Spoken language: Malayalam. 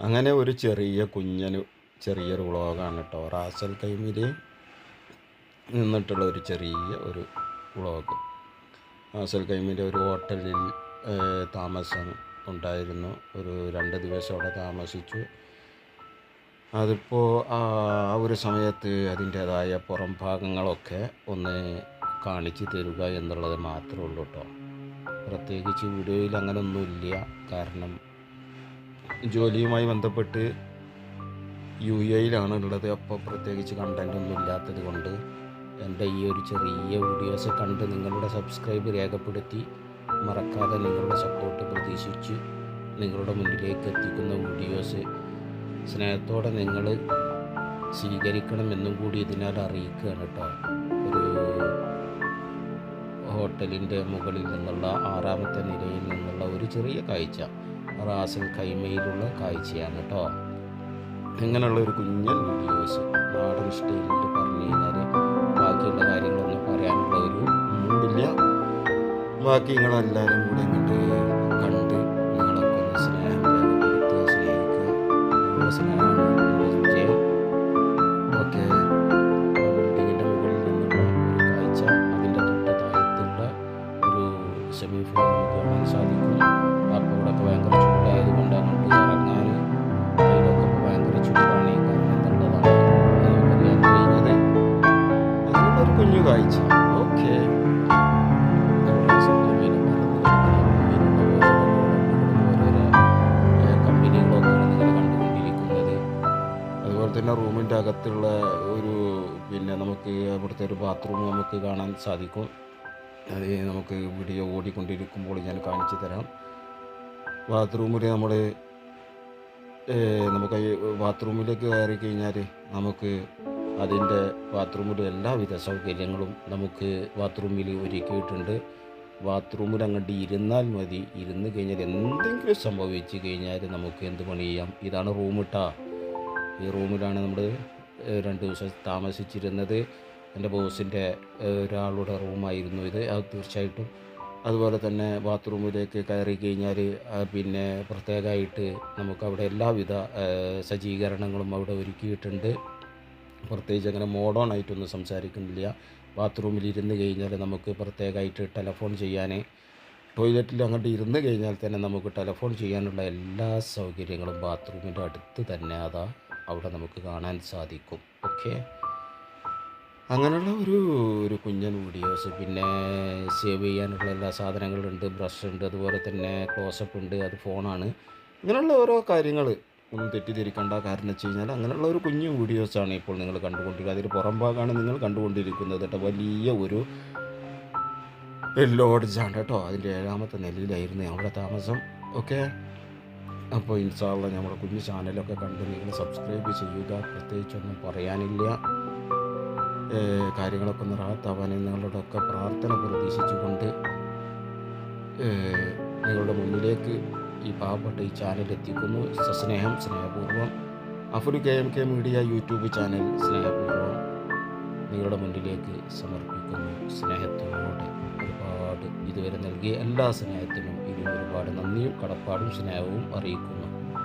അങ്ങനെ ഒരു ചെറിയ കുഞ്ഞന് ചെറിയൊരു വ്ളോഗാണ് കേട്ടോ. റാസൽ കൈമിൽ നിന്നിട്ടുള്ള ഒരു ചെറിയ ഒരു വ്ളോഗ് റാസൽ കൈമിലെ ഒരു ഹോട്ടലിൽ താമസം ഉണ്ടായിരുന്നു. ഒരു രണ്ട് ദിവസം അവിടെ താമസിച്ചു. അതിപ്പോൾ ആ ഒരു സമയത്ത് അതിന്റേതായ പുറം ഭാഗങ്ങളൊക്കെ ഒന്ന് കാണിച്ചു തരിക എന്നുള്ളത് മാത്രമേ ഉള്ളൂ കേട്ടോ. പ്രത്യേകിച്ച് വീഡിയോയിൽ അങ്ങനെ ഒന്നുമില്ല കാരണം ജോലിയുമായി ബന്ധപ്പെട്ട് യു എയിലാണ് ഉള്ളത്. അപ്പോൾ പ്രത്യേകിച്ച് കണ്ടന്റൊന്നും ഇല്ലാത്തത് കൊണ്ട് എന്റെ ഈ ഒരു ചെറിയ വീഡിയോസ് കണ്ട് നിങ്ങളുടെ സബ്സ്ക്രൈബ് രേഖപ്പെടുത്തി മറക്കാതെ നിങ്ങളുടെ സപ്പോർട്ട് പ്രതീക്ഷിച്ച് നിങ്ങളുടെ മുന്നിലേക്ക് എത്തിക്കുന്ന വീഡിയോസ് സ്നേഹത്തോടെ നിങ്ങൾ സ്വീകരിക്കണമെന്നും കൂടി ഇതിനാൽ അറിയിക്കുകയാണ് കേട്ടോ. ഒരു ഹോട്ടലിന്റെ മുകളിൽ നിന്നുള്ള ആറാമത്തെ നിലയിൽ നിന്നുള്ള ഒരു ചെറിയ കാഴ്ച. റാസൽ കൈമയിലുള്ള കാഴ്ചയാണ് കേട്ടോ ഇങ്ങനെയുള്ള ഒരു കുഞ്ഞൻ വീഡിയോസ് നാടൻ സ്റ്റൈലിൽ പറഞ്ഞു കഴിഞ്ഞാൽ ബാക്കിയുള്ള കാര്യങ്ങളൊന്നും പറയാനുള്ള ഒരു മൂടില്ല. ബാക്കി നിങ്ങളെല്ലാവരും കൂടെ ഇങ്ങോട്ട് കണ്ട് നിങ്ങളൊക്കെ ഒന്ന് സ്നേഹം സ്നേഹിക്കുക സ്നേഹമാണ് തന്നെ റൂമിന്റെ അകത്തുള്ള ഒരു പിന്നെ നമുക്ക് അവിടുത്തെ ഒരു ബാത്റൂം നമുക്ക് കാണാൻ സാധിക്കും. അത് നമുക്ക് വീഡിയോ ഓടിക്കൊണ്ടിരിക്കുമ്പോൾ ഞാൻ കാണിച്ചു തരാം. ബാത്റൂമിൽ നമ്മൾ നമുക്ക് ബാത്റൂമിലേക്ക് കയറി കഴിഞ്ഞാൽ നമുക്ക് അതിന്റെ ബാത്റൂമിലെ എല്ലാവിധ സൗകര്യങ്ങളും നമുക്ക് ബാത്റൂമിൽ ഒരുക്കിയിട്ടുണ്ട്. ബാത്റൂമിൽ അങ്ങോട്ട് ഇരുന്നാൽ മതി. ഇരുന്ന് കഴിഞ്ഞാൽ എന്തെങ്കിലും സംഭവിച്ചു കഴിഞ്ഞാൽ നമുക്ക് എന്ത് പണി ചെയ്യാം? ഇതാണ് റൂം ഇട്ടാ ഈ റൂമിലാണ് നമ്മൾ രണ്ട് ദിവസം താമസിച്ചിരുന്നത്. എന്റെ ബോസിന്റെ ഒരാളുടെ റൂമായിരുന്നു ഇത്. അത് തീർച്ചയായിട്ടും അതുപോലെ തന്നെ ബാത്റൂമിലേക്ക് കയറി കഴിഞ്ഞാൽ പിന്നെ പ്രത്യേകമായിട്ട് നമുക്ക് അവിടെ എല്ലാവിധ സജ്ജീകരണങ്ങളും അവിടെ ഒരുക്കിയിട്ടുണ്ട്. പ്രത്യേകിച്ച് അങ്ങനെ മോഡേൺ ആയിട്ടൊന്നും സംസാരിക്കുന്നില്ല. ബാത്റൂമിൽ ഇരുന്ന് കഴിഞ്ഞാൽ നമുക്ക് പ്രത്യേകമായിട്ട് ടെലഫോൺ ചെയ്യാൻ ടോയ്ലറ്റിൽ അങ്ങോട്ട് ഇരുന്ന് കഴിഞ്ഞാൽ തന്നെ നമുക്ക് ടെലഫോൺ ചെയ്യാനുള്ള എല്ലാ സൗകര്യങ്ങളും ബാത്റൂമിന്റെ അടുത്ത് തന്നെ അതാ അവിടെ നമുക്ക് കാണാൻ സാധിക്കും. ഓക്കെ അങ്ങനെയുള്ള ഒരു ഒരു കുഞ്ഞൻ വീഡിയോസ് പിന്നെ സേവ് ചെയ്യാനുള്ള എല്ലാ സാധനങ്ങളുണ്ട് ബ്രഷ് ഉണ്ട് അതുപോലെ തന്നെ ക്ലോസപ്പ് ഉണ്ട് അത് ഫോണാണ് ഇങ്ങനെയുള്ള ഓരോ കാര്യങ്ങൾ ഒന്നും തെറ്റിദ്ധരിക്കേണ്ട കാരണം വെച്ച് കഴിഞ്ഞാൽ അങ്ങനെയുള്ള ഒരു കുഞ്ഞു വീഡിയോസാണ് ഇപ്പോൾ നിങ്ങൾ കണ്ടുകൊണ്ടിരിക്കുന്നത്. അതിൽ പുറം ഭാഗമാണ് നിങ്ങൾ കണ്ടുകൊണ്ടിരിക്കുന്നത് കേട്ടോ. വലിയ ഒരു ലോഡ്ജാണ് കേട്ടോ. അതിന്റെ ഏഴാമത്തെ നിലയിലായിരുന്നു ഞങ്ങളുടെ താമസം. ഓക്കെ അപ്പോൾ ഇൻഷാള്ള നമ്മുടെ കുഞ്ഞു ചാനലൊക്കെ കണ്ട് നിങ്ങൾ സബ്സ്ക്രൈബ് ചെയ്യുക. പ്രത്യേകിച്ചൊന്നും പറയാനില്ല. കാര്യങ്ങളൊക്കെ ഒന്ന് റാത്താവാൻ നിങ്ങളുടെയൊക്കെ പ്രാർത്ഥന പ്രതീക്ഷിച്ചുകൊണ്ട് നിങ്ങളുടെ മുന്നിലേക്ക് ഈ പാവപ്പെട്ട ഈ ചാനൽ എത്തിക്കുന്നു. സസ്നേഹം സ്നേഹപൂർവം. അഫുരി K M K media YouTube channel സ്നേഹപൂർവം നിങ്ങളുടെ മുന്നിലേക്ക് സമർപ്പിക്കുന്നു. സ്നേഹത്തിനോട് ഒരുപാട് ഇതുവരെ നൽകിയ എല്ലാ സ്നേഹത്തിനും ഇതിന് ഒരുപാട് നന്ദിയും കടപ്പാടും സ്നേഹവും അറിയിക്കുന്നു.